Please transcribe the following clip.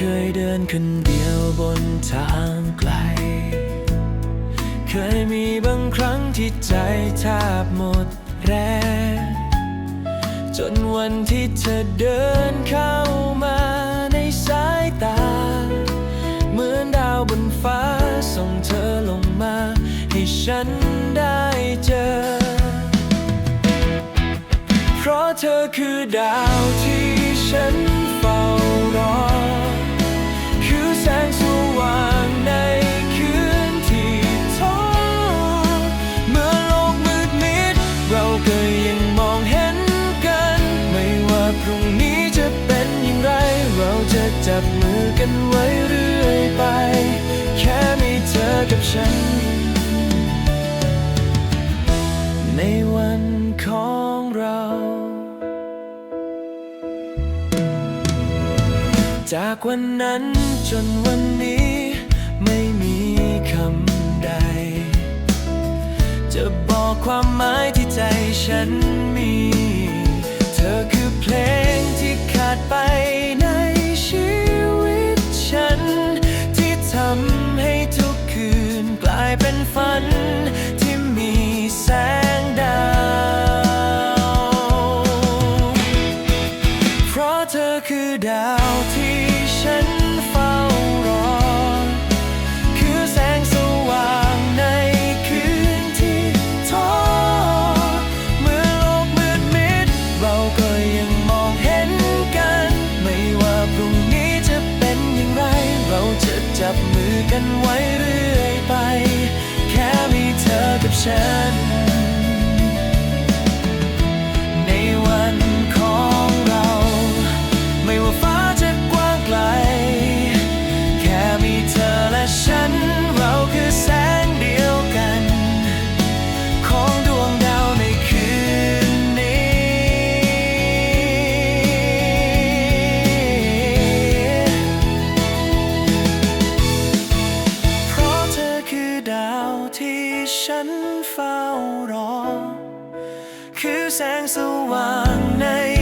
เคยเดินคนเดียวบนทางไกล เคยมีบางครั้งที่ใจแทบหมดแรง จนวันที่เธอเดินเข้ามาในสายตา เหมือนดาวบนฟ้าส่งเธอลงมา ให้ฉันได้เจอ เพราะเธอคือดาว ฉัน ในวันของเรา จากวันนั้นจนวันนี้ไม่มีคำใด จะบอกความหมายที่ใจฉันมี เธอคือเพลงที่ จับมือกันไว้เรื่อยไป แค่มีเธอกับฉัน คือแสงสว่างใน